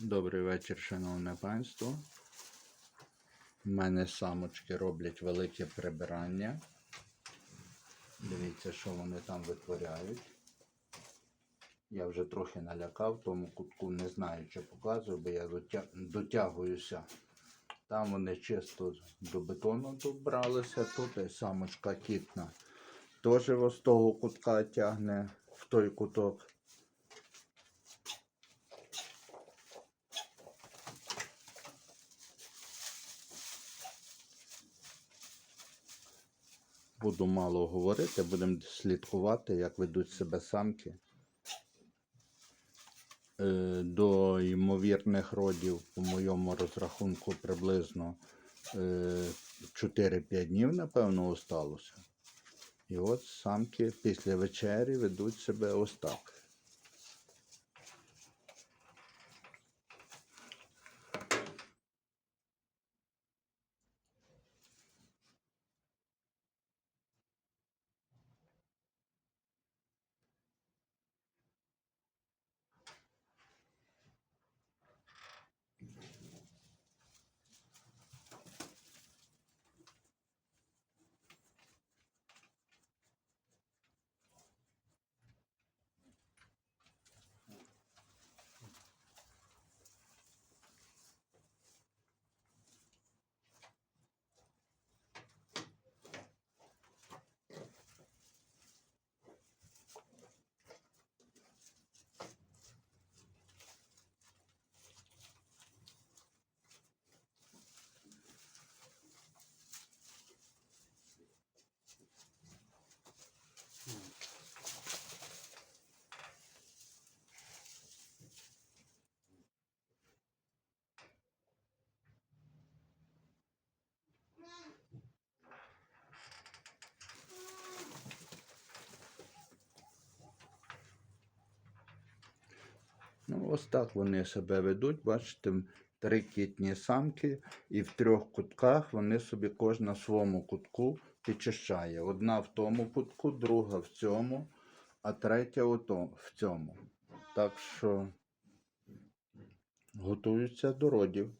Добрий вечір, шановне панство. У мене самочки роблять велике прибирання. Дивіться, що вони там витворяють. Я вже трохи налякав, тому кутку не знаю, чи показую, бо я дотягуюся. Там вони чисто до бетону добралися, тут і самочка кітна. Теж з того кутка тягне в той куток. Буду мало говорити, будемо слідкувати, як ведуть себе самки. Е, До ймовірних родів, по моєму розрахунку, приблизно е, 4-5 днів, напевно, осталося. І от самки після вечері ведуть себе ось так. Ну, ось так вони себе ведуть. Бачите, три кітні самки, і в трьох кутках вони собі кожна в своєму кутку підчищає. Одна в тому кутку, друга в цьому, а третя в цьому. Так що готуються до родів.